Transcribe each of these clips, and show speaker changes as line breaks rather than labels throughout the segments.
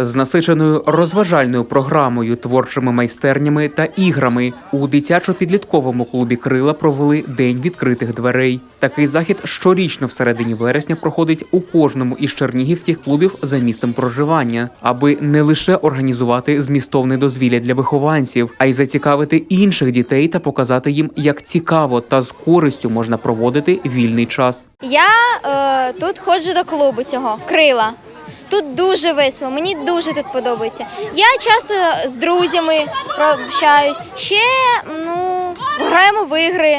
З насиченою розважальною програмою, творчими майстернями та іграми у дитячо-підлітковому клубі Крила провели День відкритих дверей. Такий захід щорічно в середині вересня проходить у кожному із чернігівських клубів за місцем проживання, аби не лише організувати змістовне дозвілля для вихованців, а й зацікавити інших дітей та показати їм, як цікаво та з користю можна проводити вільний час.
Я е, тут ходжу до клубу цього крила. Тут дуже весело, мені дуже тут подобається. Я часто з друзями общаюсь. Ще ну, граємо в ігри,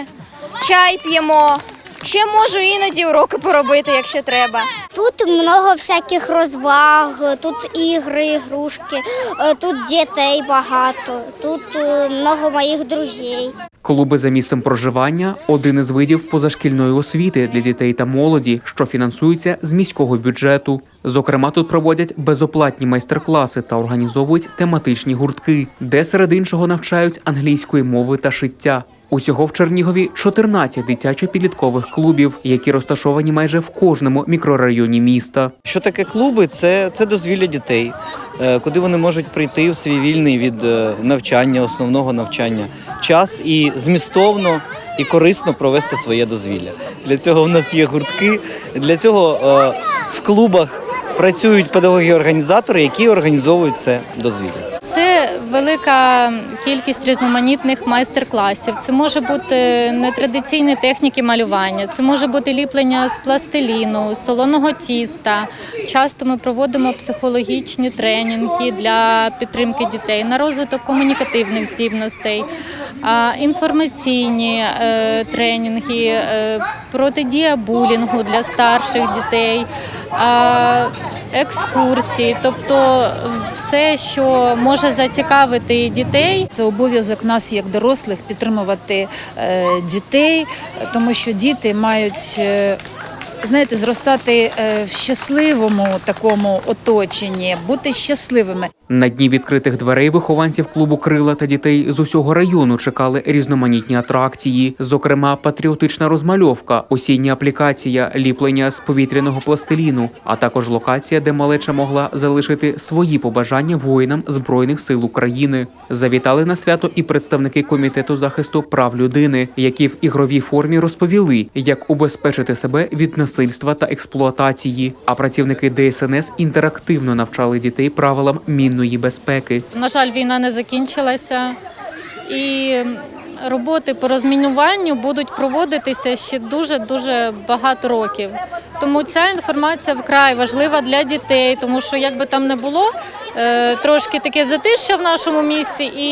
чай п'ємо. Ще можу іноді уроки поробити, якщо треба.
Тут много всяких розваг, тут ігри, ігрушки, е, тут дітей багато, тут е, много моїх друзів.
Клуби за місцем проживання один із видів позашкільної освіти для дітей та молоді, що фінансується з міського бюджету. Зокрема, тут проводять безоплатні майстер-класи та організовують тематичні гуртки, де серед іншого навчають англійської мови та шиття. Усього в Чернігові 14 дитячо-підліткових клубів, які розташовані майже в кожному мікрорайоні міста.
Що таке клуби? Це, це дозвілля дітей, е, куди вони можуть прийти в свій вільний від е, навчання, основного навчання час і змістовно і корисно провести своє дозвілля. Для цього у нас є гуртки. Для цього е, в клубах працюють педагоги-організатори, які організовують це дозвілля.
Це велика кількість різноманітних майстер-класів. Це може бути нетрадиційні техніки малювання, це може бути ліплення з пластиліну, солоного тіста. Часто ми проводимо психологічні тренінги для підтримки дітей на розвиток комунікативних здібностей, інформаційні е, тренінги, е, протидія булінгу для старших дітей. Екскурсії, тобто все, що може зацікавити дітей,
Це обов'язок нас, як дорослих, підтримувати е, дітей, тому що діти мають. Знаєте, зростати е, в щасливому такому оточенні, бути щасливими.
На дні відкритих дверей вихованців клубу Крила та дітей з усього району чекали різноманітні атракції, зокрема патріотична розмальовка, осіння аплікація, ліплення з повітряного пластиліну, а також локація, де малеча могла залишити свої побажання воїнам збройних сил України. Завітали на свято і представники комітету захисту прав людини, які в ігровій формі розповіли, як убезпечити себе від насильства та експлуатації. А працівники ДСНС інтерактивно навчали дітей правилам мінної безпеки.
На жаль, війна не закінчилася, і роботи по розмінуванню будуть проводитися ще дуже дуже багато років. Тому ця інформація вкрай важлива для дітей, тому що як би там не було. Е, Трошки таке затишчя в нашому місці, і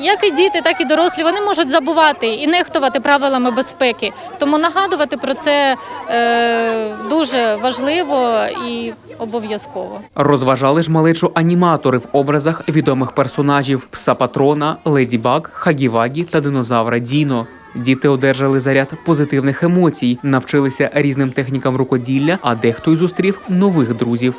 як і діти, так і дорослі вони можуть забувати і нехтувати правилами безпеки. Тому нагадувати про це е, дуже важливо і обов'язково.
Розважали ж малечу аніматори в образах відомих персонажів пса патрона, леді Баг, Хагівагі та динозавра Діно. Діти одержали заряд позитивних емоцій, навчилися різним технікам рукоділля, а дехто й зустрів нових друзів.